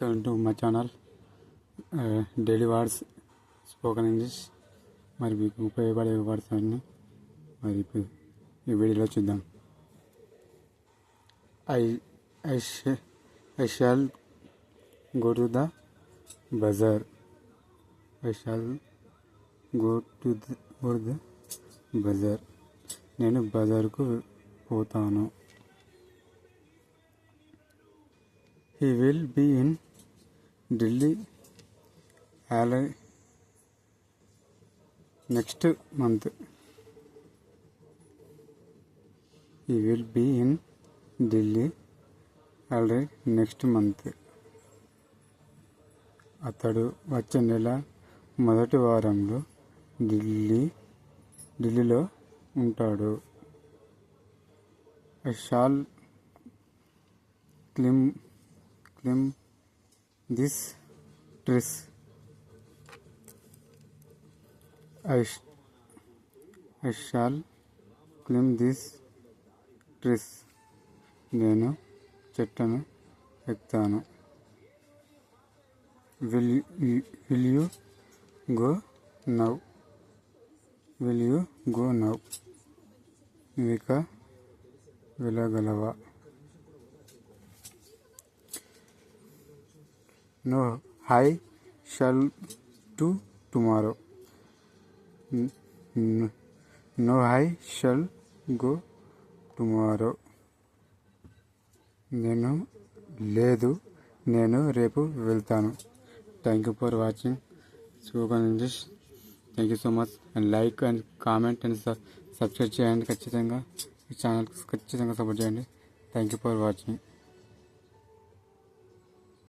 Welcome to my channel daily words spoken English మరి మీకు ఉపయోగపడే వర్డ్స్ అన్నీ మరి ఇప్పుడు ఈ వీడియోలో చూద్దాం. I I I shall go to the bazaar I shall go to the the bazaar నేను బజార్కు పోతాను. He will be in Delhi early next month. He will be in Delhi early next month. అతడు వచ్చే నెల మొదటి వారంలో ఢిల్లీ ఢిల్లీలో ఉంటాడు. I shall climb climb this dress. I, sh- I shall climb this dress. నేను చెట్టును ఎక్కుతాను will will you go now will you go now ఇక వెళ్ళగలవా no I shall to tomorrow. No I shall go tomorrow. నేను లేదు నేను రేపు వెళ్తాను. Thank you for watching super English thank you so much and like and comment and subscribe చేయండి ఖచ్చితంగా. ఈ channel ఖచ్చితంగా సపోర్ట్ చేయండి. Thank you for watching